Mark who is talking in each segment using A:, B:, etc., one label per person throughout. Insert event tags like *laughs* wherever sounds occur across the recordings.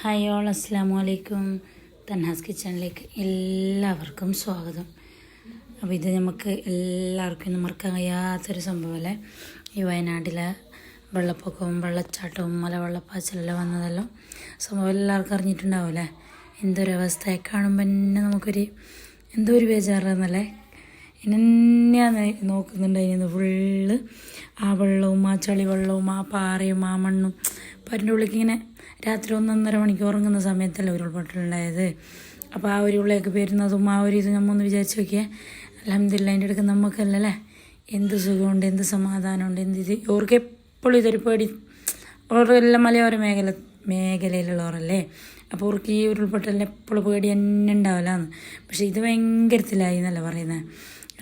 A: Hi all അസ്സാം വലൈക്കും തന്നാസ് കിച്ചണിലേക്ക് എല്ലാവർക്കും സ്വാഗതം. അപ്പോൾ ഇത് നമുക്ക് എല്ലാവർക്കും ഇന്ന് മറക്കാൻ കഴിയാത്തൊരു സംഭവമല്ലേ ഈ വയനാട്ടിലെ വെള്ളപ്പൊക്കവും വെള്ളച്ചാട്ടവും മലവെള്ളപ്പാച്ചിലെല്ലാം വന്നതല്ലോ. സംഭവം എല്ലാവർക്കും അറിഞ്ഞിട്ടുണ്ടാവുമല്ലേ എന്തൊരവസ്ഥയെ കാണുമ്പോൾ തന്നെ നമുക്കൊരു എന്തോ ഒരു ബേജാറാന്നല്ലേ? എന്നെയാണ് നോക്കുന്നുണ്ടായിരുന്നു ഫുള്ള് ആ വെള്ളവും ആ ചളി വെള്ളവും ആ പാറയും ആ മണ്ണും. അപ്പം അതിന്റെ ഉള്ളിലേക്ക് ഇങ്ങനെ രാത്രി ഒന്നൊന്നര മണിക്ക് ഉറങ്ങുന്ന സമയത്തല്ലേ ഉരുൾപൊട്ടലുണ്ടായത്. അപ്പോൾ ആ ഒരു ഉള്ളിലേക്ക് വരുന്നതും ആ ഒരു ഇത് നമ്മൊന്ന് വിചാരിച്ച് നോക്കിയാൽ അലഹമില്ല അതിന്റെ അടുക്ക് നമുക്കല്ലല്ലേ എന്ത് സുഖമുണ്ട് എന്ത് സമാധാനമുണ്ട് എന്ത് ഇത്? ഓർക്ക് എപ്പോഴും ഇതൊരു പേടി. ഓർക്കെല്ലാം മലയോര മേഖല മേഖലയിലുള്ളവരല്ലേ? അപ്പോൾ ഓർക്ക് ഈ ഉരുൾപൊട്ടലിന് എപ്പോഴും പേടി തന്നെ ഉണ്ടാവില്ലാന്ന് പക്ഷേ ഇത് ഭയങ്കരത്തിലായി എന്നല്ല പറയുന്നത്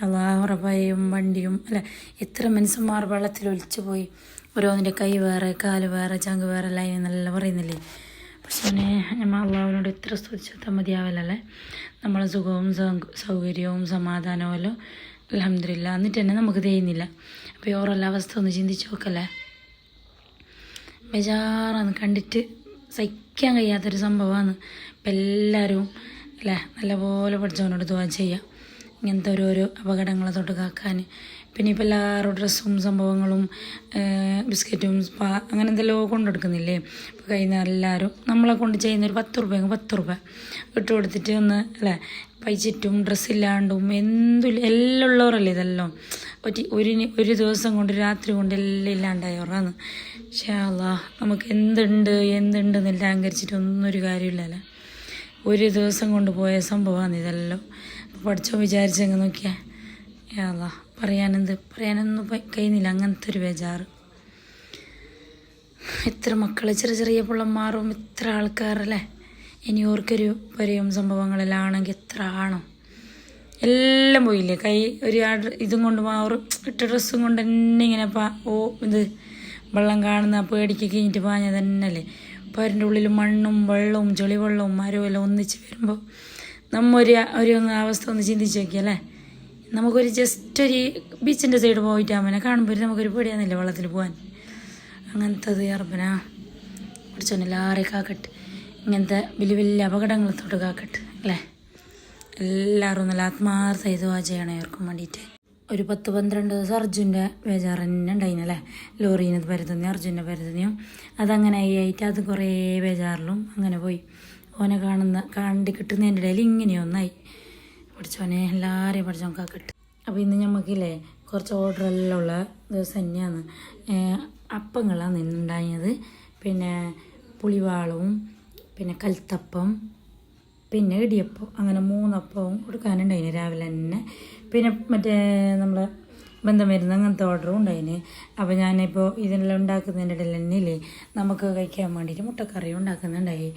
A: അള്ളാഹുറപ്പായും വണ്ടിയും അല്ല എത്ര മനുഷ്യന്മാർ വെള്ളത്തിൽ ഒലിച്ചു പോയി. ഓരോന്നിന്റെ കൈ വേറെ കാൽ വേറെ ചങ്ക് വേറെ ലൈൻ എന്നല്ല പറയുന്നില്ലേ? പക്ഷേ നമ്മൾ അള്ളാഹുവിനോട് എത്ര സ്തുതിച്ചാൽ മതിയാവില്ലല്ലേ നമ്മളെ സുഖവും സൗകര്യവും സമാധാനവും എല്ലാം അലഹമില്ല എന്നിട്ട് തന്നെ നമുക്ക് തെയ്യുന്നില്ല അപ്പോൾ ഈ ഓരോ അവസ്ഥ ഒന്ന് ചിന്തിച്ച് നോക്കല്ലേ? ബേജാറാന്ന് കണ്ടിട്ട് സഹിക്കാൻ കഴിയാത്തൊരു സംഭവമാണ് ഇപ്പം എല്ലാവരും അല്ലേ? നല്ലപോലെ പഠിച്ചവനോട് ദുവാ ചെയ്യാം. ഇങ്ങനത്തെ ഓരോരോ അപകടങ്ങളെ തൊട്ട് കാക്കാൻ പിന്നെ ഇപ്പോൾ എല്ലാവരും ഡ്രസ്സും സംഭവങ്ങളും ബിസ്ക്കറ്റും സ്പാ അങ്ങനെ എന്തെല്ലോ കൊണ്ടെടുക്കുന്നില്ലേ? ഇപ്പോൾ കഴിയുന്ന എല്ലാവരും നമ്മളെ കൊണ്ട് ചെയ്യുന്ന ഒരു പത്ത് രൂപ പത്ത് രൂപ ഇട്ട് കൊടുത്തിട്ട് ഒന്ന് അല്ലേ? പൈച്ചിട്ടും ഡ്രസ്സില്ലാണ്ടും എന്തും എല്ലാം ഉള്ളവരല്ലേ ഇതെല്ലാം? ഒറ്റ ഒരു ഒരു ദിവസം കൊണ്ട് രാത്രി കൊണ്ട് എല്ലാം ഇല്ലാണ്ടായവരാണ് പക്ഷേ അല്ലാ നമുക്ക് എന്തുണ്ട് എന്തുണ്ട് എന്നെല്ലാം അഹങ്കരിച്ചിട്ട് ഒന്നും ഒരു കാര്യമില്ലല്ലേ ഒരു ദിവസം കൊണ്ട് പോയ സംഭവമാണ് ഇതെല്ലാം. പഠിച്ചോ വിചാരിച്ചങ്ങ് നോക്കിയാൽ ഏതാ പറയാനെന്ത്? പറയാനൊന്നും കഴിയുന്നില്ല അങ്ങനത്തെ ഒരു ബേജാറ്. എത്ര മക്കൾ ചെറിയ ചെറിയ പിള്ളന്മാരും ഇത്ര ആൾക്കാരല്ലേ? ഇനി ഓർക്കൊരു പരിയും സംഭവങ്ങളെല്ലാം ആണെങ്കിൽ എത്ര ആണോ. എല്ലാം പോയില്ലേ? കൈ ഒരു ഇതും കൊണ്ട് മാറും ഇട്ട ഡ്രസ്സും കൊണ്ട് തന്നെ ഇങ്ങനെ പാ ഓ ഇത് വെള്ളം കാണുന്ന പേടിക്ക് കഴിഞ്ഞിട്ട് പാഞ്ഞ തന്നെയല്ലേ? അപ്പോൾ അതിന്റെ ഉള്ളിൽ മണ്ണും വെള്ളവും ചെളിവെള്ളവും മരവും എല്ലാം ഒന്നിച്ച് വരുമ്പോൾ നമ്മ ഒരു അവസ്ഥ ഒന്ന് ചിന്തിച്ച് നോക്കിയല്ലേ നമുക്കൊരു ജസ്റ്റ് ഒരു ബീച്ചിന്റെ സൈഡ് പോയിട്ടാകുമ്പോൾ കാണുമ്പോൾ നമുക്കൊരു പേടിയാന്നില്ല വെള്ളത്തിൽ പോകാൻ അങ്ങനത്തത് അർബനാ പിടിച്ചോന്നെല്ലാവരെയും കാക്കട്ട്. ഇങ്ങനത്തെ വലിയ വലിയ അപകടങ്ങൾ തൊട്ട് കാക്കട്ട് അല്ലേ? എല്ലാവരും നല്ല ആത്മാർത്ഥ ഇത് ചെയ്യണം ഇവർക്കും വേണ്ടിയിട്ട്. ഒരു പത്ത് പന്ത്രണ്ട് ദിവസം അർജുന്റെ ബേജാറ് തന്നെ ഉണ്ടായിനല്ലേ ലോറീനത് പരുതുന്ന അർജുന്റെ പരുതുന്നയും അതങ്ങനെ ആയി ആയിട്ട് അത് കുറേ ബേജാറിലും അങ്ങനെ പോയി. ഓനെ കാണുന്ന കണ്ടി കിട്ടുന്നതിന്റെ ഇടയിൽ ഇങ്ങനെയൊന്നായി പഠിച്ചോനെ എല്ലാവരെയും പഠിച്ചോക്കാ കിട്ടും. അപ്പോൾ ഇന്ന് ഞമ്മക്കില്ലേ കുറച്ച് ഓർഡറെല്ലാം ഉള്ള ദിവസം തന്നെയാണ്. അപ്പങ്ങളാണ് ഇന്നുണ്ടായത് പിന്നെ പുളിവാളവും പിന്നെ കൽത്തപ്പം പിന്നെ ഇടിയപ്പം അങ്ങനെ മൂന്നപ്പവും കൊടുക്കാനുണ്ടായിന് രാവിലെ തന്നെ. പിന്നെ മറ്റേ നമ്മൾ ബന്ധമരുന്ന് അങ്ങനത്തെ ഓർഡറും ഉണ്ടായിന്. അപ്പോൾ ഞാനിപ്പോൾ ഇതിനെല്ലാം ഉണ്ടാക്കുന്നതിന്റെ ഇടയിൽ തന്നെയില്ലേ നമുക്ക് കഴിക്കാൻ വേണ്ടിയിട്ട് മുട്ടക്കറി ഉണ്ടാക്കുന്നുണ്ടായി.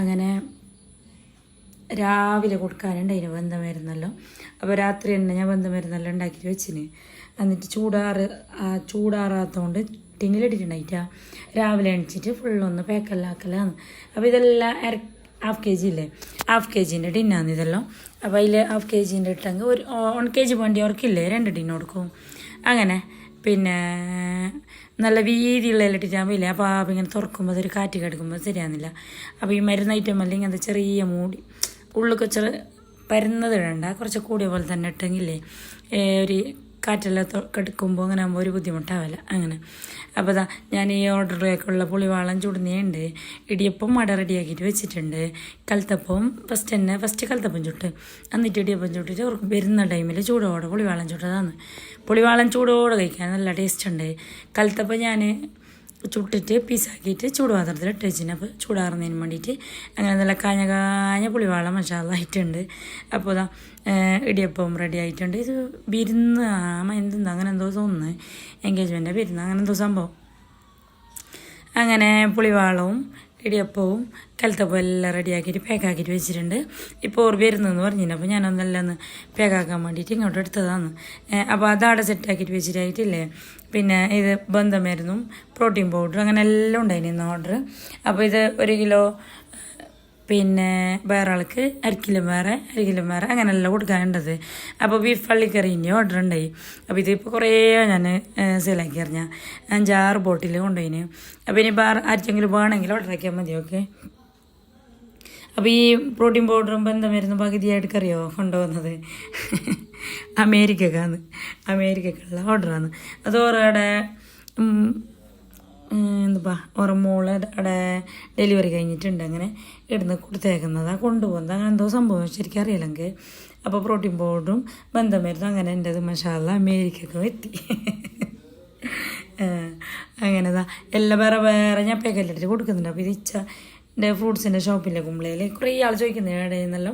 A: അങ്ങനെ രാവിലെ കൊടുക്കാനുണ്ടായിന് ബന്ധമരുന്നല്ലോ. അപ്പോൾ രാത്രി തന്നെ ഞാൻ ബന്ധമരുന്നെല്ലാം ഉണ്ടാക്കിയിട്ട് വെച്ചിന്. എന്നിട്ട് ചൂടാറ് ചൂടാറാത്തതുകൊണ്ട് ടിന്നിലിട്ടിട്ടുണ്ടായിട്ടാ. രാവിലെ എണിച്ചിട്ട് ഫുള്ളൊന്ന് പേക്കല്ലാക്കലാണ് അപ്പോൾ ഇതെല്ലാം ഇറ ഹാഫ് കെ ജി ഇല്ലേ? ഹാഫ് കെ ജീന്റെ ടിന്നാന്ന് ഇതെല്ലാം. അപ്പോൾ അതിൽ ഹാഫ് കെ ജീന്റെ ഇട്ടെങ്കിൽ ഒരു വൺ കെ ജി വണ്ടി അവർക്കില്ലേ രണ്ട് ടിന്ന് കൊടുക്കും. അങ്ങനെ. പിന്നെ നല്ല വീതിയുള്ള ഇട്ടിട്ടാകുമ്പോൾ ഇല്ലേ അപ്പോൾ ആ ഇങ്ങനെ തുറക്കുമ്പോൾ അതൊരു കാറ്റ് കിടക്കുമ്പോൾ ശരിയാകുന്നില്ല അപ്പോൾ ഈ മരുന്ന് ഐറ്റം അല്ലെങ്കിൽ ഇങ്ങനത്തെ ചെറിയ മൂടി ഉള്ളിൽ ചെറു പരുന്നത് ഇടണ്ട കുറച്ച് കൂടിയ പോലെ തന്നെ ഇട്ടെങ്കിലേ ഒരു കാറ്റെല്ലാം കെടുക്കുമ്പോൾ അങ്ങനെ ആകുമ്പോൾ ഒരു ബുദ്ധിമുട്ടാവില്ല. അങ്ങനെ. അപ്പോൾ ഇതാ ഞാൻ ഈ ഓർഡറിലേക്കുള്ള പുളിവാളം ചുടുന്നുണ്ട്. ഇടിയപ്പം മട റെഡിയാക്കിയിട്ട് വെച്ചിട്ടുണ്ട്. കൽത്തപ്പം ഫസ്റ്റ് തന്നെ ഫസ്റ്റ് കൽത്തപ്പം ചുട്ട്. എന്നിട്ട് ഇടിയപ്പം ചുട്ടിട്ട് അവർക്ക് വരുന്ന ടൈമിൽ ചൂടോടെ പുളിവാളം ചുട്ടതാണ്. പുളിവാളം ചൂടോടെ കഴിക്കാൻ നല്ല ടേസ്റ്റ് ഉണ്ട്. കൽത്തപ്പം ഞാൻ ചുട്ടിട്ട് പീസാക്കിയിട്ട് ചൂടുപാത്രത്തിൽ ഇട്ട് വെച്ചിന്. അപ്പോൾ ചൂടാറുന്നതിന് വേണ്ടിയിട്ട് അങ്ങനെ നല്ല കാഞ്ഞ കാഞ്ഞ പുളിവാള മസാലായിട്ടുണ്ട് അപ്പോൾ ഇതാ ഇടിയപ്പം റെഡി ആയിട്ടുണ്ട്. ഇത് വിരുന്ന് ആമ എന്തെന്തോ അങ്ങനെ എന്തോ തോന്നുന്നു. എൻഗേജ്മെന്റ് വിരുന്ന് അങ്ങനെ എന്തോ സംഭവം. അങ്ങനെ പുളിവാളവും ഇടിയപ്പവും കലത്തപ്പവും എല്ലാം റെഡിയാക്കിയിട്ട് പാക്കാക്കിയിട്ട് വെച്ചിട്ടുണ്ട്. ഇപ്പോൾ ഓർ വരുന്നതെന്ന് പറഞ്ഞില്ല അപ്പോൾ ഞാനൊന്നെല്ലാം ഒന്ന് പാക്കാക്കാൻ വേണ്ടിയിട്ട് ഇങ്ങോട്ട് എടുത്തതാണ്. അപ്പോൾ അതവിടെ സെറ്റാക്കിയിട്ട് വെച്ചിട്ടായിട്ടില്ലേ? പിന്നെ ഇത് ബന്ധമരുന്നും പ്രോട്ടീൻ പൗഡർ അങ്ങനെ എല്ലാം ഉണ്ടായിരുന്നു ഓർഡർ അപ്പോൾ ഇത് ഒരു കിലോ പിന്നെ വേറെ ആൾക്ക് അരക്കിലും വേറെ അരക്കിലും വേറെ കൊടുക്കാൻ കൊടുക്കാനുണ്ടത്. അപ്പോൾ ബീഫ് പള്ളിക്കറീന്റെ ഓർഡർ ഉണ്ടായി. അപ്പോൾ ഇതിപ്പോൾ കുറേ ഞാൻ സെയിലാക്കി അറിഞ്ഞാൽ അഞ്ചാറ് ബോട്ടിൽ കൊണ്ടുപോയിന്. അപ്പോൾ ഇനി വേറെ ആർക്കെങ്കിലും വേണമെങ്കിൽ ഓർഡർ ആക്കിയാൽ മതി ഓക്കെ അപ്പോൾ ഈ പ്രോട്ടീൻ പൗഡറും ബന്ധമായിരുന്നു പകുതിയായിട്ട് കറിയോ കൊണ്ടുപോകുന്നത്? *laughs* അമേരിക്കക്കാന്ന്. അമേരിക്കക്കുള്ള ഓർഡറാണ് അത് ഓരോ എന്താ ഓരോ മോൾ അവിടെ ഡെലിവറി കഴിഞ്ഞിട്ടുണ്ട്. അങ്ങനെ ഇടുന്ന് കൊടുത്തേക്കുന്നതാണ് കൊണ്ടുപോകുന്നത്. അങ്ങനെ എന്തോ സംഭവം ശരിക്കും അറിയില്ലെങ്കിൽ അപ്പോൾ പ്രോട്ടീൻ പൗഡറും ബന്ധമരുന്നും അങ്ങനെ എന്റെ മഷാല അമേരിക്കക്ക് എത്തി. അങ്ങനെതാ. എല്ലാം വേറെ വേറെ ഞാൻ പാക്കറ്റിലിട്ട് കൊടുക്കുന്നുണ്ട്. അപ്പോൾ ഇത് ഇച്ച എന്റെ ഫ്രൂട്ട്സിന്റെ ഷോപ്പിലെ കുമ്പളയിൽ കുറേ ആൾ ചോദിക്കുന്നത് എവിടെയെന്നല്ലോ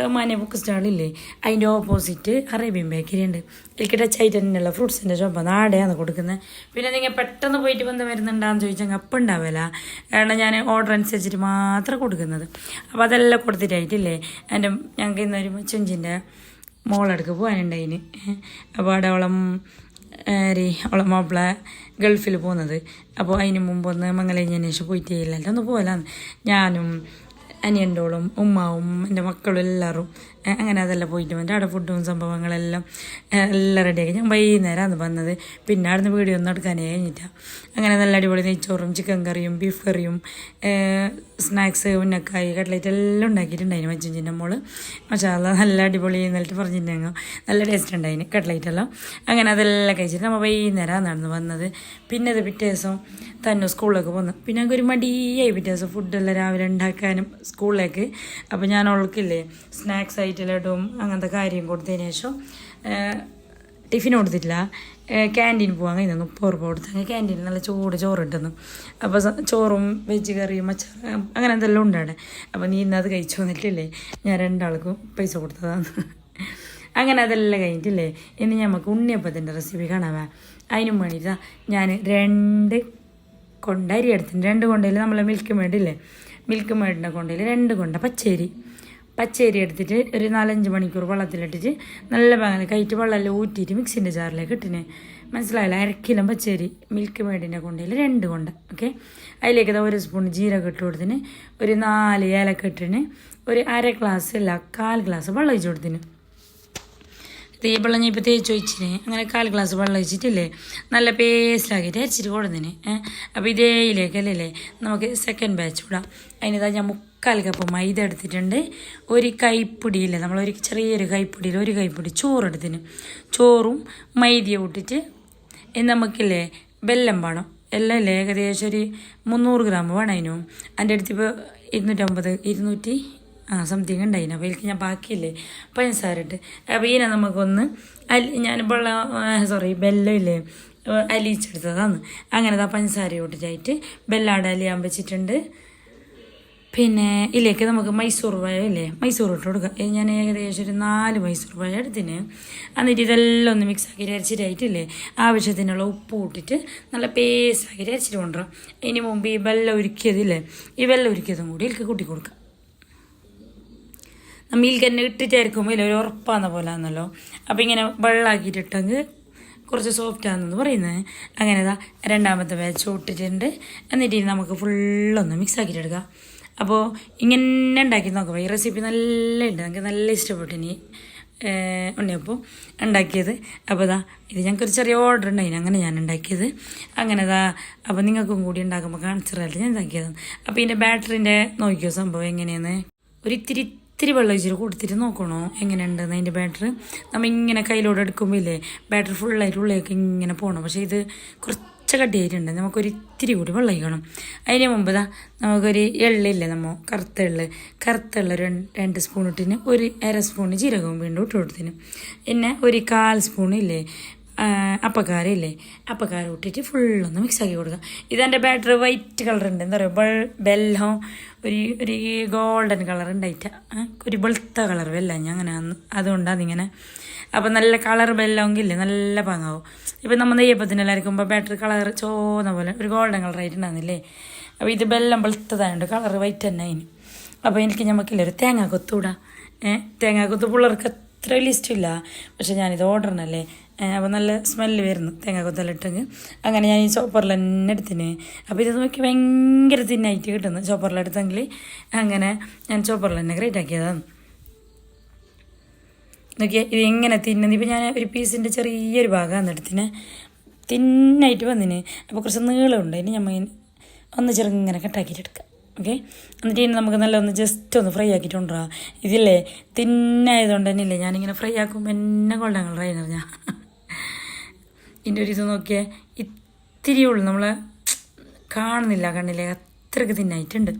A: റഹ്മാനെ ബുക്ക് സ്റ്റാളില്ലേ അതിന്റെ ഓപ്പോസിറ്റ് അറേബ്യൻ ബേക്കറി ഉണ്ട്. എനിക്ക് ടച്ച് ആയിട്ട് തന്നെയുള്ള ഫ്രൂട്ട്സിന്റെ ഷോപ്പ് ആടെയാണ് കൊടുക്കുന്നത് പിന്നെ നിങ്ങൾ പെട്ടെന്ന് പോയിട്ട് വന്ന് വരുന്നുണ്ടാന്ന് ചോദിച്ചാൽ അപ്പം ഉണ്ടാവില്ല കാരണം ഞാൻ ഓർഡർ അനുസരിച്ചിട്ട് മാത്രം കൊടുക്കുന്നത്. അപ്പോൾ അതെല്ലാം കൊടുത്തിട്ടായിട്ടില്ലേ? എന്റെ ഞങ്ങൾക്ക് ഇന്നൊരു ചുഞ്ചിന്റെ മോളടുക്ക് പോകാനുണ്ടായിന് അപ്പോൾ അവിടെ അവളം ആര് അവളെ മാപ്പിള ഗൾഫിൽ പോകുന്നത് അപ്പോൾ അതിന് മുമ്പ് ഒന്ന് മംഗലഞ്ഞതിന് ശേഷം പോയിട്ടേ ഇല്ല. ഒന്ന് പോകലാന്ന് ഞാനും അനിയന്റോളും ഉമ്മാവും എന്റെ മക്കളും എല്ലാവരും അങ്ങനെ അതെല്ലാം പോയിട്ട് വന്നിട്ട് അവിടെ ഫുഡും സംഭവങ്ങളെല്ലാം എല്ലാം റെഡിയാക്കി ഞാൻ വൈകുന്നേരമാണ് വന്നത്. പിന്നെ അവിടെ നിന്ന് വീഡിയോ ഒന്നും എടുക്കാനേ കഴിഞ്ഞിട്ട് അങ്ങനെ നല്ല അടിപൊളി നെയ്ച്ചോറും ചിക്കൻ കറിയും ബീഫ് കറിയും സ്നാക്സ് ഉന്നക്കായി കട്ട്ലേറ്റ് എല്ലാം ഉണ്ടാക്കിയിട്ടുണ്ടായിരുന്നു മച്ചിന്റെ മോൾ. മസാല നല്ല അടിപൊളി എന്നിട്ട് പറഞ്ഞിട്ടുണ്ടെങ്കിൽ നല്ല ടേസ്റ്റ് ഉണ്ടായിന് കട്ട്ലേറ്റ് എല്ലാം. അങ്ങനെ അതെല്ലാം കഴിച്ചിട്ട് നമ്മൾ വൈകുന്നേരമാണ് നടന്ന് വന്നത്. പിന്നെ അത് പിറ്റേ ദിവസം തന്നെ സ്കൂളിലേക്ക് പോന്നു. പിന്നെ ഞങ്ങൾക്ക് ഒരു മടിയായി പിറ്റേ ദിവസം ഫുഡെല്ലാം രാവിലെ ഉണ്ടാക്കാനും സ്കൂളിലേക്ക്. അപ്പോൾ ഞാൻ അവൾക്കില്ലേ സ്നാക്സ് ആയിട്ടുള്ളതും അങ്ങനത്തെ കാര്യം കൊടുത്തതിന് ശേഷം ടിഫിൻ കൊടുത്തിട്ടില്ല. ക്യാന്റീൻ പോകാൻ കഴിഞ്ഞു. മുപ്പത് റുപ്യ കൊടുത്തു ക്യാന്റീനിൽ നല്ല ചൂട് ചോറ് കിട്ടുന്നു അപ്പോൾ ചോറും വെജ് കറിയും മച്ച അങ്ങനെ എന്തെല്ലാം ഉണ്ട് അവിടെ. അപ്പോൾ നീ ഇന്നത് കഴിച്ചു വന്നിട്ടില്ലേ? ഞാൻ രണ്ടാൾക്കും പൈസ കൊടുത്തതാണ്. അങ്ങനെ അതെല്ലാം കഴിഞ്ഞിട്ടില്ലേ? ഇനി നമുക്ക് ഉണ്ണിയപ്പത്തിന്റെ റെസിപ്പി കാണാമേ അതിനും വേണ്ടിയിട്ട് ഞാൻ രണ്ട് കൊണ്ട അരി എടുത്തിട്ടുണ്ട്. രണ്ട് കൊണ്ടയിൽ നമ്മളെ മിൽക്ക് മേടില്ലേ മിൽക്ക് മേടിന്റെ കൊണ്ടയിൽ രണ്ട് കൊണ്ട പച്ചരി. പച്ചരി എടുത്തിട്ട് ഒരു നാലഞ്ച് മണിക്കൂർ വെള്ളത്തിലിട്ടിട്ട് നല്ല പാങ്ങനെ കയറ്റി വെള്ളമെല്ലാം ഊറ്റിയിട്ട് മിക്സിന്റെ ജാറിലേക്ക് ഇട്ടിന്. മനസ്സിലായില്ല? അരക്കിലും പച്ചരി മിൽക്ക് മേഡിന്റെ കൊണ്ടയിൽ രണ്ട് കൊണ്ട ഓക്കെ അതിലേക്ക് ഒരു സ്പൂൺ ജീരകം ഇട്ട് കൊടുത്തിന് ഒരു നാല് ഏലക്ക ഇട്ടിന് ഒരു അര ഗ്ലാസ് അല്ല കാൽ ഗ്ലാസ് വെള്ളം ഒഴിച്ച് കൊടുത്തിന്. ഈ വെള്ളം ഞാൻ ഇപ്പോൾ തേച്ച് ഒഴിച്ചിന്. അങ്ങനെ കാൽ ഗ്ലാസ് വെള്ളം ഒഴിച്ചിട്ടില്ലേ? നല്ല പേസ്റ്റിലാക്കിയിട്ട് അരച്ചിട്ട് കൊടുത്തിന് അപ്പോൾ ഇതേയിലേക്കല്ലേ നമുക്ക് സെക്കൻഡ് ബാച്ച് വിടാം അതിനിതാ ഞാൻ മുക്കാൽ മൈദ എടുത്തിട്ടുണ്ട്. ഒരു കൈപ്പിടിയില്ലേ നമ്മളൊരു ചെറിയൊരു കൈപ്പിടിയിൽ ഒരു കൈപ്പിടി ചോറ് എടുത്തിന് ചോറും മൈദയും ഇട്ടിട്ട് നമുക്കില്ലേ വെല്ലം വേണം. എല്ലാം ഇല്ലേ ഏകദേശം ഒരു മുന്നൂറ് ഗ്രാം വേണം അതിനും. എന്റെ അടുത്ത് ഇപ്പോൾ ഇരുന്നൂറ്റമ്പത് ഇരുന്നൂറ്റി ആ സംതിങ് ഉണ്ടായിന്. അപ്പോൾ എനിക്ക് ഞാൻ ബാക്കിയില്ലേ പഞ്ചസാരട്ട് അപ്പോൾ ഇതിനെ നമുക്കൊന്ന് അലി ഞാൻ വെള്ള സോറി ബെല്ലം ഇല്ലേ അലിയിച്ചെടുത്തതാണ്. അങ്ങനെ ആ പഞ്ചസാര ഇട്ടിട്ടായിട്ട് ബെല്ലാട് അലിയാൻ വെച്ചിട്ടുണ്ട്. പിന്നെ ഇതിലേക്ക് നമുക്ക് മൈസൂർ പഴം ഇല്ലേ മൈസൂർ ഇട്ട് കൊടുക്കാം ഞാൻ ഏകദേശം ഒരു നാല് മൈസൂർ പഴം എടുത്തിന്. എന്നിട്ട് ഇതെല്ലാം ഒന്ന് മിക്സ് ആക്കി അരച്ചിട്ടായിട്ടില്ലേ ആവശ്യത്തിനുള്ള ഉപ്പ് കൂട്ടിട്ട് നല്ല പേസ്റ്റ് ആക്കി അരച്ചിട്ട് കൊണ്ടുവരാം. ഇനി മുമ്പ് ഈ വെള്ളം ഒരുക്കിയതില്ലേ ഈ വെള്ളം ഒരുക്കിയതും കൂടി ഇതിലേക്ക് കൂട്ടി കൊടുക്കാം. നമ്മിൽ തന്നെ ഇട്ടിട്ടായിരിക്കും ഇല്ല? ഒരു ഉറപ്പാന്ന പോലെ ആണല്ലോ അപ്പോൾ ഇങ്ങനെ വെള്ളമാക്കിയിട്ടിട്ടെങ്കിൽ കുറച്ച് സോഫ്റ്റ് ആണെന്ന് പറയുന്നത് അങ്ങനെ ഇതാ രണ്ടാമത്തെ ബാച്ച് ഇട്ടിട്ടുണ്ട് എന്നിട്ട് നമുക്ക് ഫുള്ളൊന്ന് മിക്സ് ആക്കിയിട്ടെടുക്കാം. അപ്പോൾ ഇങ്ങനെ ഉണ്ടാക്കി നോക്കുമ്പോൾ ഈ റെസിപ്പി നല്ല ഉണ്ട് നമുക്ക് നല്ല ഇഷ്ടപ്പെട്ടു ഇനി. ഉണ്ണിയപ്പോൾ ഉണ്ടാക്കിയത്. അപ്പോൾ ഇതാ ഇത് ഞങ്ങൾക്കൊരു ചെറിയ ഓർഡർ ഉണ്ടായിന്. അങ്ങനെ ഞാൻ ഉണ്ടാക്കിയത്. അങ്ങനെ ഇതാ അപ്പോൾ നിങ്ങൾക്കും കൂടി ഉണ്ടാക്കുമ്പോൾ കാണിച്ചിട്ട് ഞാൻ ഉണ്ടാക്കിയത് അപ്പോൾ ഇതിന്റെ ബാറ്ററിന്റെ നോക്കിയോ സംഭവം എങ്ങനെയാണ് ഒരു ഇത്തിരി ഇത്തിരി വെള്ളം ഒഴിച്ചിട്ട് കൊടുത്തിട്ട് നോക്കണോ? എങ്ങനെയുണ്ടെന്ന് അതിന്റെ ബാറ്ററി? നമ്മൾ ഇങ്ങനെ കയ്യിലോടെ എടുക്കുമ്പോൾ ഇല്ലേ ബാറ്ററി ഫുള്ളായിട്ട് ഉള്ളിലേക്ക് ഇങ്ങനെ പോകണം പക്ഷേ ഇത് കുറച്ച് കട്ടിയായിട്ടുണ്ട് നമുക്കൊരു ഇത്തിരി കൂടി വെള്ളം ഒഴിക്കണം. അതിന് മുമ്പ് ദാ നമുക്കൊരു എള്ളില്ലേ നമ്മൾ കറുത്ത എള്ള്. കറുത്ത എള്ള് രണ്ട് സ്പൂൺ ഇട്ടിന്. ഒരു അര സ്പൂൺ ജീരകവും വീണ്ടും ഇട്ട് കൊടുത്തിന്. പിന്നെ ഒരു കാൽ സ്പൂൺ ഇല്ലേ അപ്പക്കാരില്ലേ? അപ്പക്കാരം ഇട്ടിട്ട് ഫുള്ളൊന്ന് മിക്സ് ആക്കി കൊടുക്കുക ഇതെന്റെ ബാറ്ററി വൈറ്റ് കളർ ഉണ്ട്. എന്താ പറയുക? ബൾ ബെല്ലം ഒരു ഒരു ഗോൾഡൻ കളർ ഉണ്ടായിട്ട് ഒരു വെളുത്ത കളർ വെല്ലാം ഞാൻ അങ്ങനെ അതുകൊണ്ടാണ് അതിങ്ങനെ അപ്പം നല്ല കളർ ബെല്ലമെങ്കില്ലേ നല്ല പാങ്ങാവും. ഇപ്പം നമ്മൾ നെയ്യപ്പത്തിനെല്ലാം അരക്കുമ്പോൾ ബാറ്ററി കളർ ചോന്ന പോലെ ഒരു ഗോൾഡൻ കളർ ആയിട്ടുണ്ടാകുന്നില്ലേ അപ്പോൾ ഇത് വെല്ലം വെളുത്തതായതുകൊണ്ട് കളർ വൈറ്റ് തന്നെ അതിന്. അപ്പോൾ എനിക്ക് ഞമ്മക്കില്ല ഒരു തേങ്ങ ഏഹ് തേങ്ങ പിള്ളേർക്ക് അത്ര വലിയ ഇഷ്ടമില്ല. പക്ഷെ ഞാനിത് ഓർഡറിനല്ലേ അപ്പോൾ നല്ല സ്മെല്ല് വരുന്നു. തേങ്ങ കൊത്തലിട്ടെങ്കിൽ അങ്ങനെ ഞാൻ ഈ ചോപ്പറിൽ തന്നെ എടുത്തിന്. അപ്പോൾ ഇത് നോക്കി ഭയങ്കര തിന്നായിട്ട് കിട്ടുന്നു ചോപ്പറിൽ എടുത്തെങ്കിൽ. അങ്ങനെ ഞാൻ ചോപ്പറിൽ തന്നെ ഗ്രേറ്റ് ആക്കിയതാണ്. നോക്കിയാൽ ഇത് എങ്ങനെ തിന്നുന്നത് ഇപ്പോൾ ഞാൻ ഒരു പീസിന്റെ ചെറിയൊരു ഭാഗമാണ് എടുത്തിന്. തിന്നായിട്ട് വന്നിന്. അപ്പോൾ കുറച്ച് നീളമുണ്ട് ഇനി നമ്മൾ ഒന്ന് ചെറുങ്ങനെ കട്ടാക്കിയിട്ട് എടുക്കാം. ഓക്കെ എന്നിട്ട് ഇനി നമുക്ക് നല്ല ഒന്ന് ജസ്റ്റ് ഒന്ന് ഫ്രൈ ആക്കിയിട്ട് കൊണ്ടുവരാം. ഇതില്ലേ തിന്നായതുകൊണ്ട് തന്നെ ഇല്ലേ ഞാനിങ്ങനെ ഫ്രൈ ആക്കുമ്പോൾ എന്നെ ഗോൾഡൻ കളറായി ഞാൻ ഇതിന്റെ ഒരു ഇത് നോക്കിയാൽ ഇത്തിരി ഉള്ളൂ നമ്മൾ കാണുന്നില്ല കണ്ണിലെ അത്രയ്ക്ക് തിന്നായിട്ടുണ്ട്.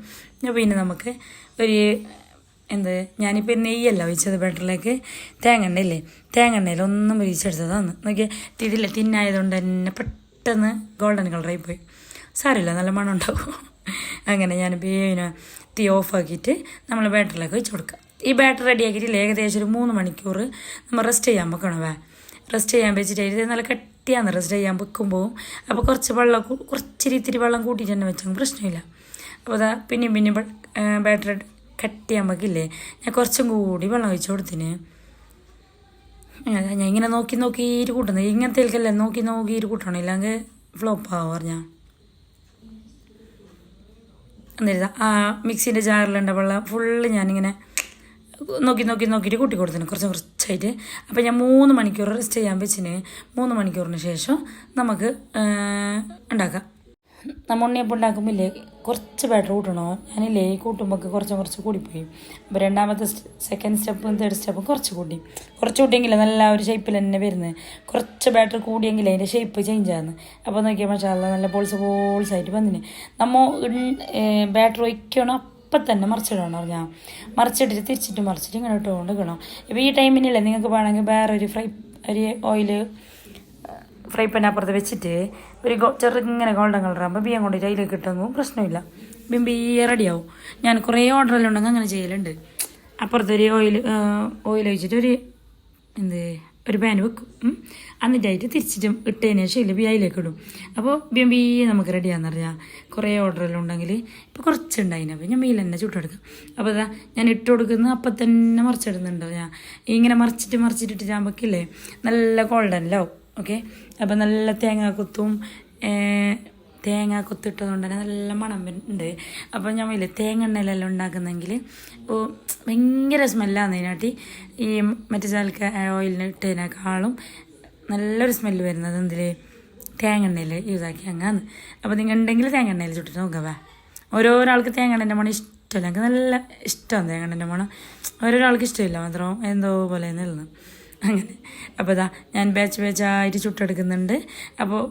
A: പിന്നെ നമുക്ക് ഒരു എന്ത് ഞാനിപ്പോൾ നെയ്യല്ല ഒഴിച്ചത് ബട്ടറിലേക്ക്. തേങ്ങ ഉണ്ടല്ലേ തേങ്ങ എണ്ണയിൽ ഒന്നും ഒഴിച്ചെടുത്തതാണ് നോക്കിയാൽ തിരില്ല തിന്നായതുകൊണ്ട് തന്നെ പെട്ടെന്ന് ഗോൾഡൻ കളറായി പോയി. സാരമില്ല നല്ല മണം ഉണ്ടാവും. അങ്ങനെ ഞാൻ പിന്നെ തീ ഓഫാക്കിയിട്ട് നമ്മൾ ബാറ്ററിലേക്ക് വെച്ച് കൊടുക്കുക. ഈ ബാറ്ററി റെഡിയാക്കിയിട്ട് ഏകദേശം ഒരു മൂന്ന് മണിക്കൂർ നമ്മൾ റെസ്റ്റ് ചെയ്യാൻ വെക്കണം വേ? റെസ്റ്റ് ചെയ്യാൻ വെച്ചിട്ട് നല്ല കട്ടിയാന്ന് റെസ്റ്റ് ചെയ്യാൻ വെക്കുമ്പോൾ അപ്പോൾ കുറച്ച് വെള്ളം കുറച്ചിരി ഇത്തിരി വെള്ളം കൂട്ടിയിട്ട് തന്നെ വെച്ചാൽ പ്രശ്നമില്ല. അപ്പോൾ അതാ പിന്നെയും പിന്നെയും ബാറ്ററി കട്ട് ചെയ്യാൻ വെക്കില്ലേ? ഞാൻ കുറച്ചും കൂടി വെള്ളം ഒഴിച്ചു കൊടുത്തിന്. ഞാൻ ഇങ്ങനെ നോക്കി നോക്കി ഇരു കൂട്ടുന്നത് ഇങ്ങനത്തേക്കല്ലേ നോക്കി നോക്കി ഇരു കൂട്ടണം ഇല്ലെങ്കിൽ ഫ്ലോപ്പ് ആവും പറഞ്ഞാൽ എന്നിരുന്ന ആ മിക്സിന്റെ ജാറിലുണ്ട വെള്ളം ഫുള്ള് ഞാനിങ്ങനെ നോക്കി നോക്കി നോക്കിയിട്ട് കൂട്ടി കൊടുത്തിന് കുറച്ച് കുറച്ചായിട്ട് അപ്പോൾ ഞാൻ മൂന്ന് മണിക്കൂർ റെസ്റ്റ് ചെയ്യാൻ വെച്ചിന്. മൂന്ന് മണിക്കൂറിന് ശേഷം നമുക്ക് ഉണ്ടാക്കാം. നമ്മൾ ഉണ്ണിയപ്പം ഉണ്ടാക്കുമ്പോൾ കുറച്ച് ബാറ്റർ കൂട്ടണോ? ഞാനില്ലേ കൂട്ടുമ്പോൾ കുറച്ച് കുറച്ച് കൂടിപ്പോയി. അപ്പോൾ രണ്ടാമത്തെ സെക്കൻഡ് സ്റ്റെപ്പും തേർഡ് സ്റ്റെപ്പും കുറച്ച് കൂട്ടി. കുറച്ച് കൂട്ടിയെങ്കിലേ നല്ല ഒരു ഷേപ്പിൽ തന്നെ വരുന്നത് കുറച്ച് ബാറ്റർ കൂടിയെങ്കിൽ അതിന്റെ ഷേപ്പ് ചേഞ്ച് ആകുന്നു അപ്പോൾ നോക്കിയാൽ മഷാല നല്ല ബോൾസ് ആയിട്ട് വന്നിന്. നമ്മൾ ബാറ്റർ ഒഴിക്കണം? അപ്പം തന്നെ മറിച്ചിടണം പറഞ്ഞാൽ മറിച്ചിട്ടിട്ട് തിരിച്ചിട്ട് മറിച്ചിട്ട് ഇങ്ങനെ ഇട്ടുകൊണ്ട് ഇടണം. ഇപ്പോൾ ഈ ടൈമിനല്ലേ നിങ്ങൾക്ക് വേണമെങ്കിൽ വേറെ ഒരു ഫ്രൈ ഒരു ഓയിൽ ഫ്രൈ പാൻ അപ്പുറത്ത് വെച്ചിട്ട് ഒരു ചെറുക്ക് ഇങ്ങനെ ഗോൾഡൻ കളർ ആകുമ്പോൾ ബിയ്യം കൊണ്ടിട്ട് അതിലേക്ക് ഇട്ടെങ്കിൽ പ്രശ്നമില്ല. ബിംബിയ റെഡിയാവും ഞാൻ കുറേ ഓർഡറെല്ലാം ഉണ്ടെങ്കിൽ അങ്ങനെ ചെയ്യലുണ്ട്. അപ്പുറത്തൊരു ഓയിൽ ഓയിൽ ഒഴിച്ചിട്ട് ഒരു എന്ത്? ഒരു പാൻ വെക്കും. എന്നിട്ടായിട്ട് തിരിച്ചിട്ടും ഇട്ടതിന് ശേഷം ഇല്ല ബിയയിലേക്ക് ഇടും. അപ്പോൾ ബിയമ്പി നമുക്ക് റെഡിയാന്ന് അറിയാം. കുറേ ഓർഡറെല്ലാം ഉണ്ടെങ്കിൽ ഇപ്പോൾ കുറച്ചുണ്ടായിന്. അപ്പോൾ ഞാൻ മീൽ തന്നെ ചുട്ടെടുക്കാം. അപ്പോൾ അതാ ഞാൻ ഇട്ട് കൊടുക്കുന്നത് അപ്പം തന്നെ മറിച്ചിടുന്നുണ്ടോ ഞാൻ. ഇങ്ങനെ മറിച്ചിട്ട് മറിച്ചിട്ടിട്ട് ഞാൻ വെക്കില്ലേ നല്ല ഗോൾഡനിലാവും ഓക്കെ അപ്പോൾ നല്ല തേങ്ങാക്കൊത്തും തേങ്ങ കൊത്തിട്ടത് കൊണ്ട് തന്നെ നല്ല മണം ഉണ്ട്. അപ്പോൾ ഞാൻ വലിയ തേങ്ങ എണ്ണയിലെല്ലാം ഉണ്ടാക്കുന്നെങ്കിൽ ഭയങ്കര സ്മെല്ലാണ് ഇതിനാട്ടി ഈ മറ്റേ ചാൽക്ക ഓയിലിനിട്ടതിനേക്കാളും നല്ലൊരു സ്മെല്ല് വരുന്നത് എന്തിൽ തേങ്ങ എണ്ണയിൽ യൂസാക്കി അങ്ങാന്ന്. അപ്പോൾ നിങ്ങൾ ഉണ്ടെങ്കിൽ തേങ്ങ എണ്ണയിൽ ചുട്ടിട്ട് നോക്കാവേ ഓരോരാൾക്ക് തേങ്ങ എണ്ണന്റെ മണം ഇഷ്ടമല്ല എനിക്ക് നല്ല ഇഷ്ടമാണ് തേങ്ങ എണ്ണന്റെ മണം. ഓരോരാൾക്ക് ഇഷ്ടമില്ല മാത്രം. എന്തോ പോലെ നിന്ന് അങ്ങനെ. അപ്പോൾ ഇതാ ഞാൻ ബാച്ച് ബാച്ചായിട്ട് ചുട്ടെടുക്കുന്നുണ്ട്. അപ്പോൾ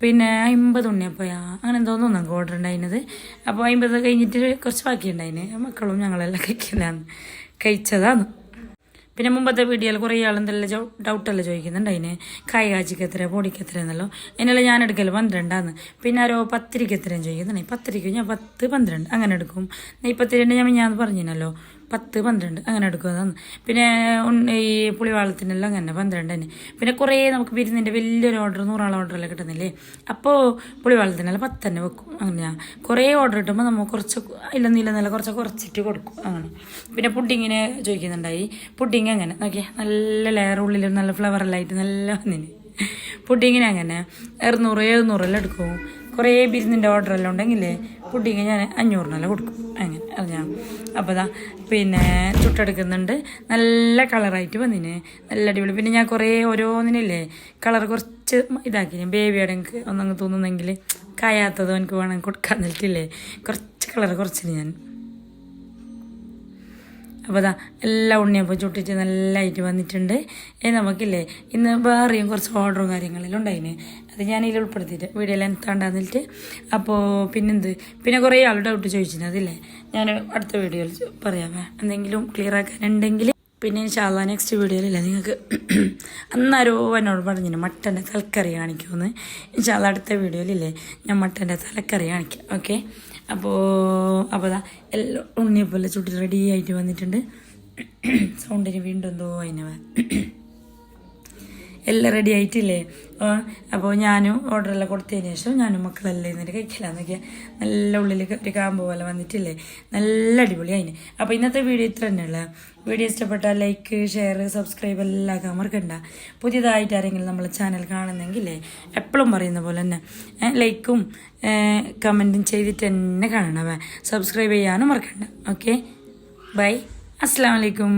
A: പിന്നെ അമ്പത് ഉണ്ണിയപ്പോയാ അങ്ങനെ എന്തോ നമുക്ക് ഓർഡർ ഉണ്ടായിരുന്നത് അപ്പോൾ അമ്പത് കഴിഞ്ഞിട്ട് കുറച്ച് ബാക്കി ഉണ്ടായിന് മക്കളും ഞങ്ങളെല്ലാം കഴിക്കലാണ് കഴിച്ചതാണ്. പിന്നെ മുമ്പത്തെ വീഡിയോയിൽ കുറേ ആളെന്തെല്ലാം ഡൗട്ടെല്ലാം ചോദിക്കുന്നുണ്ട് അതിന് കായ് കാച്ചിക്ക് എത്ര പൊടിക്ക് എത്ര എന്നല്ലോ അതിനെല്ലാം ഞാൻ എടുക്കൽ പന്ത്രണ്ടാന്ന്. പിന്നെ ആരോ പത്തിരിക്ക് എത്രയും ചോദിക്കുന്നുണ്ട് പത്തിരിക്ക് ഞാൻ പത്ത് പന്ത്രണ്ട് അങ്ങനെ എടുക്കും. നെയ്പ്പത്തിരണ്ട് ഞാൻ ഞാൻ പറഞ്ഞിനല്ലോ. പത്ത് പന്ത്രണ്ട് അങ്ങനെ എടുക്കുന്നതാണ് പിന്നെ ഈ പുളിവാളത്തിനെല്ലാം അങ്ങനെ പന്ത്രണ്ട് തന്നെ. പിന്നെ കുറേ നമുക്ക് വിരുന്നിന്റെ വലിയൊരു ഓർഡർ നൂറാൾ ഓർഡറെല്ലാം കിട്ടുന്നില്ലേ? അപ്പോൾ പുളിവാളത്തിനെല്ലാം പത്ത് തന്നെ വെക്കും. അങ്ങനെ കുറേ ഓർഡർ കിട്ടുമ്പോൾ നമ്മൾ കുറച്ച് ഇല്ല നീല നില കുറച്ച് കുറച്ചിട്ട് കൊടുക്കും. അങ്ങനെ. പിന്നെ പുഡിങ്ങിനെ ചോദിക്കുന്നുണ്ടായി. പുഡിങ് അങ്ങനെ. നോക്കിയേ നല്ല ലെയർ ഉള്ളിൽ നല്ല ഫ്ലവറെല്ലാം ആയിട്ട് നല്ല വന്നിന്. പുഡിങ്ങിന് അങ്ങനെ. ഇരുന്നൂറ് എഴുന്നൂറെല്ലാം എടുക്കും. കുറേ ബിരുന്നിന്റെ ഓർഡറെല്ലാം ഉണ്ടെങ്കിലേ പുഡിങ് ഞാൻ അഞ്ഞൂറിനെല്ലാം കൊടുക്കും. അങ്ങനെ അറിഞ്ഞാ അപ്പോൾ ദാ പിന്നെ ചുട്ടെടുക്കുന്നുണ്ട്. നല്ല കളറായിട്ട് വന്നിന്. നല്ല അടിപൊളി. പിന്നെ ഞാൻ കുറേ ഓരോന്നിനില്ലേ കളർ കുറച്ച് ഇതാക്കി. ബേബിയുടെ എനിക്ക് ഒന്നങ്ങ് തോന്നുന്നെങ്കിൽ കായാത്തത് എനിക്ക് വേണം കൊടുക്കാൻ. നിൽക്കില്ലേ കുറച്ച് കളർ കുറച്ചിന് ഞാൻ. അപ്പോൾ അതാ എല്ലാ ഉണ്ണിയപ്പം ചുട്ടിട്ട് നല്ലതായിട്ട് വന്നിട്ടുണ്ട്. ഏ നമുക്കില്ലേ ഇന്ന് വേറെയും കുറച്ച് ഓർഡറും കാര്യങ്ങളെല്ലാം ഉണ്ടായിന്. അത് ഞാൻ ഉൾപ്പെടുത്തിയിട്ട് വീഡിയോയിൽ എന്താണ്ടാന്നിട്ട് അപ്പോൾ പിന്നെന്ത്? പിന്നെ കുറേ ആൾ ഡൗട്ട് ചോദിച്ചിരുന്നു അതില്ലേ? ഞാൻ അടുത്ത വീഡിയോയിൽ പറയാമേ എന്തെങ്കിലും ക്ലിയർ ആക്കാനുണ്ടെങ്കിൽ പിന്നെ ഇൻഷാല്ല നെക്സ്റ്റ് വീഡിയോയിലില്ല നിങ്ങൾക്ക്. അന്നാരോ എന്നോട് പറഞ്ഞിരുന്നു മട്ടന്റെ തലക്കറി കാണിക്കുമെന്ന്. ഇൻഷാല്ല അടുത്ത വീഡിയോയിലില്ലേ ഞാൻ മട്ടന്റെ തലക്കറി കാണിക്കാം. ഓക്കെ അപ്പോൾ അപ്പോൾ അതാ എല്ലാം ഉണ്ണിയപ്പോലെ ചുട്ടി റെഡി ആയിട്ട് വന്നിട്ടുണ്ട്. *clears throat* സൗണ്ടിന് വീണ്ടും എന്തോ അതിനെ *clears throat* എല്ലാം റെഡി ആയിട്ടില്ലേ? അപ്പോൾ ഞാനും ഓർഡറെല്ലാം കൊടുത്തതിന് ശേഷം ഞാനും മക്കളെല്ലാം ഇന്നിട്ട് കഴിക്കലാന്നൊക്കെ നല്ല ഉള്ളിൽ ഒരു കാമ്പ് പോലെ വന്നിട്ടില്ലേ? നല്ല അടിപൊളി അതിന് അപ്പോൾ ഇന്നത്തെ വീഡിയോ ഇത്ര തന്നെയുള്ള വീഡിയോ ഇഷ്ടപ്പെട്ടാൽ ലൈക്ക് ഷെയർ സബ്സ്ക്രൈബ് എല്ലാം ആക്കാൻ മറക്കണ്ട. പുതിയതായിട്ട് ആരെങ്കിലും നമ്മളെ ചാനൽ കാണുന്നെങ്കിൽ എപ്പോഴും പറയുന്ന പോലെ തന്നെ ലൈക്കും കമന്റും ചെയ്തിട്ട് തന്നെ കാണണവേ. സബ്സ്ക്രൈബ് ചെയ്യാനും മറക്കണ്ട. ഓക്കെ ബൈ അസ്സാം വലൈക്കും